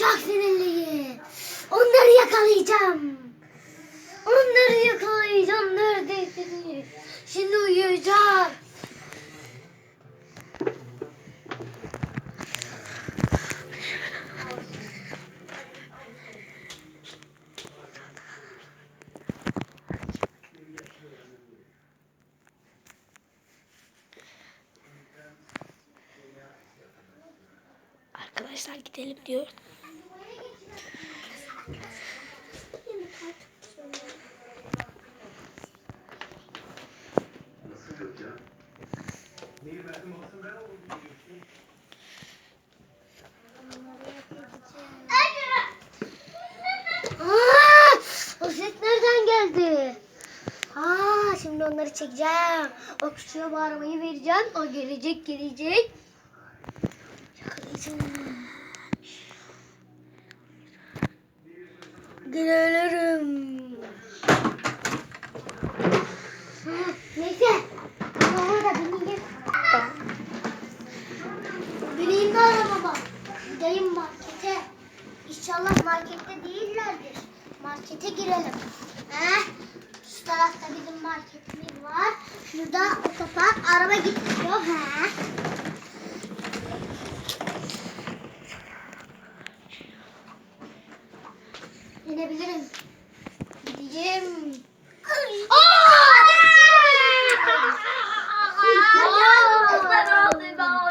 Çok sinirliyim. Onları yakalayacağım. Onları yakalayacağım. Neredesiniz? Şimdi uyuyacağım. arkadaşlar gidelim diyor şimdi onları çekeceğim. O küçüğe bağırmayı vereceğim. O gelecek gelecek. Yakalayacağım. Ha, Neyse. Arabama da bineyim. Bineyim de arabama. Gideyim markete. İnşallah markette değillerdir. Markete girelim. Heh. Şu tarafta bizim marketimiz var. Şurada otopark araba gidiyor. He. İnebilirim. Gideceğim. Tamam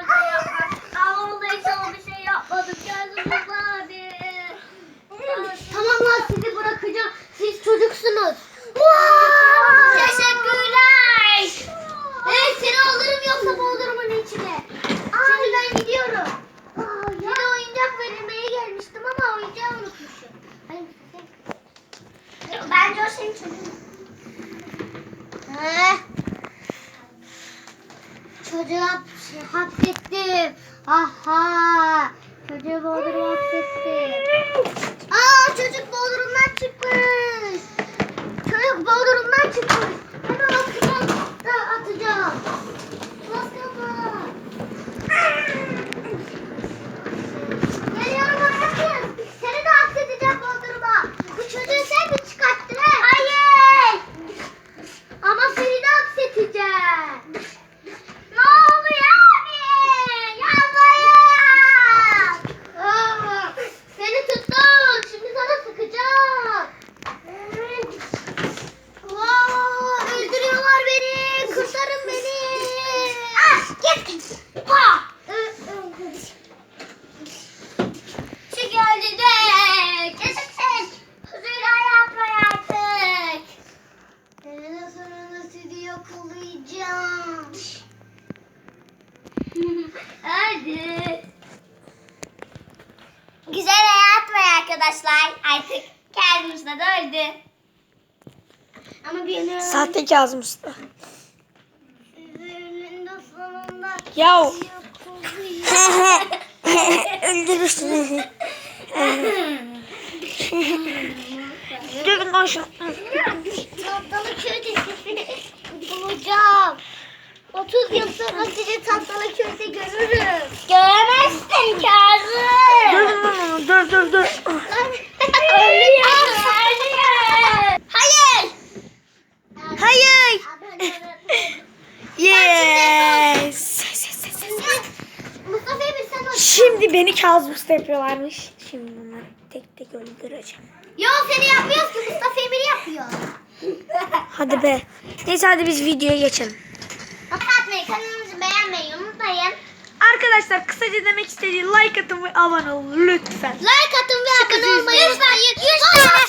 Çocuğa şey hapsettim. Aha. Çocuğu boğdurumu hapsettim. Aa çocuk boğdurumdan çıkmış. Çocuk boğdurumdan çıkmış. Hemen atacağım. Da atacağım. Bas kafa. Geliyorum hayatım. Seni de hapsedeceğim boğduruma. Bu çocuğu sen mi çıkarttın he? Hayır. Ama seni de hapsedeceğim. Ne oluyor abi? Yapmayın. Aa, Seni tuttum. Şimdi sana sıkacağım. Aa, öldürüyorlar beni. Kurtarın beni. Ah, git. Ha. Şu geldi de. Yaşasın. Huzurlu hayat var artık. Eninde sonunda sizi Hadi. Güzel hayat var arkadaşlar. Artık Kazım da öldü. Ama beni Sahte Kazım Usta. Sonunda yakalayacağım. Öldürürsün. Lan şunu. Tatlı köydesini bulacağım. 30 yıl sonra sizi tatlı köyde görürüm. Göremezsin Kazım. Onu. Döv döv döv. Ölüyorsun. Hayır. Hayır. Yes. Mustafa Emir sen ol. Şimdi beni Kazım Usta yapıyorlarmış. Şimdi bunları tek tek öldüreceğim. Yo seni yapmıyoruz ki Mustafa Emir yapıyor. Hadi be. Neyse hadi biz videoya geçelim. Atmayı kanalımızı beğenmeyi unutmayın. Arkadaşlar kısaca demek istediğim like atın ve abone olun lütfen. Like atın ve abone olmayı unutmayın. 100 tane